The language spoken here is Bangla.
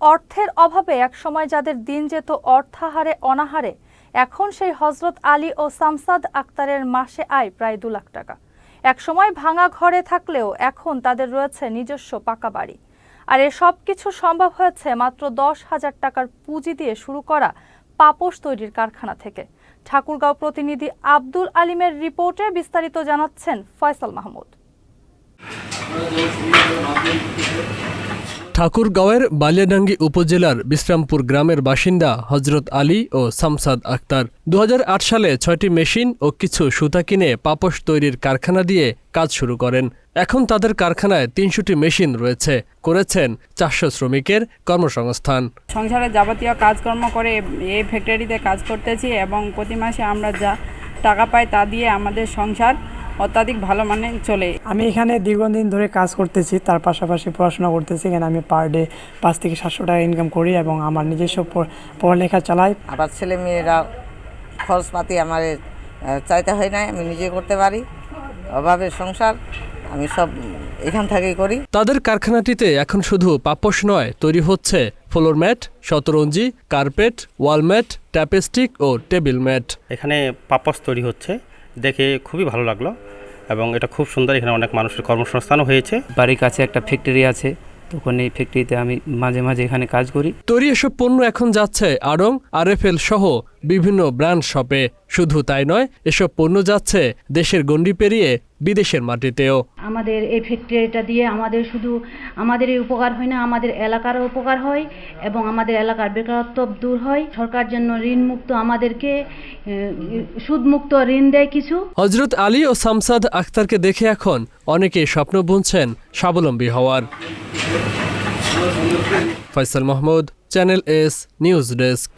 অর্থের অভাবে একসময় যাদের দিন যেত অর্থাহারে অনাহারে, এখন সেই হজরত আলী ও সামসাদ আক্তারের মাসে আয় প্রায় দু লাখ টাকা। একসময় ভাঙা ঘরে থাকলেও এখন তাদের রয়েছে নিজস্ব পাকা বাড়ি। আর এ সব কিছু সম্ভব হয়েছে মাত্র দশ হাজার টাকার পুঁজি দিয়ে শুরু করা পাপোশ তৈরির কারখানা থেকে। ঠাকুরগাঁও প্রতিনিধি আব্দুল আলিমের রিপোর্টে বিস্তারিত জানাচ্ছেন ফয়সাল মাহমুদ। ঠাকুরগাঁওয়ের বালিয়াডাঙ্গি উপজেলার বিশ্রামপুর গ্রামের বাসিন্দা হজরত আলী ও সামসাদ আক্তার। দু হাজার আট সালে ছয়টি মেশিন ও কিছু সুতা কিনে পাপোশ তৈরির কারখানা দিয়ে কাজ শুরু করেন। এখন তাদের কারখানায় তিনশোটি মেশিন রয়েছে, করেছেন চারশো শ্রমিকের কর্মসংস্থান। সংসারে যাবতীয় কাজকর্ম করে এই ফ্যাক্টরিতে কাজ করতেছি এবং প্রতি মাসে আমরা যা টাকা পাই তা দিয়ে আমাদের সংসার অত্যাধিক ভালো মানে চলে। আমি এখানে দীর্ঘদিন ধরে কাজ করতেছি তার পাশাপাশি পড়াশোনা করতেছি। এখানে আমি পার ডে পাঁচ থেকে সাতশো টাকা ইনকাম করি এবং আমার নিজস্ব পড়- পড়ালেখা চালাই। আবার ছেলে মেয়েরা খরচপাতি আমার চাইতে হয় না আমি নিজে করতে পারি। অভাবে সংসার আমি সব এখান থেকেই করি। তাদের কারখানাটিতে এখন শুধু পাপোশ নয় তৈরি হচ্ছে ফ্লোর ম্যাট শতরঞ্জি কার্পেট ওয়ালম্যাট ট্যাপেস্টিক ও টেবিল ম্যাট। এখানে পাপস তৈরি হচ্ছে। দেখে খুবই ভালো লাগল এবং এটা খুব সুন্দর এখানে অনেক মানুষের কর্মসংস্থানও হয়েছে। বাড়ির কাছে একটা ফ্যাক্টরি আছে তখন এই ফ্যাক্টরিতে আমি মাঝে মাঝে এখানে কাজ করি। তৈরি এসব পণ্য এখন যাচ্ছে আড়ং আরএফএল সহ বিভিন্ন ব্র্যান্ড শপে। শুধু তাই নয় এসব পণ্য যাচ্ছে দেশের গণ্ডি পেরিয়ে বিদেশের মাটিতেও। আমাদের এই ফ্যাক্টরিটা দিয়ে আমাদের শুধু আমাদেরই উপকার হয় না আমাদের এলাকারও উপকার হয় এবং আমাদের এলাকার বেকারত্ব দূর হয়। সরকার জন্য ঋণ মুক্ত আমাদেরকে সুদমুক্ত ঋণ দেয় কিছু। হজরত আলী ও সামসাদ আক্তারকে দেখে এখন অনেকেই স্বপ্ন বুনছেন স্বাবলম্বী হওয়ার। Faisal Mahmud channel S news desk.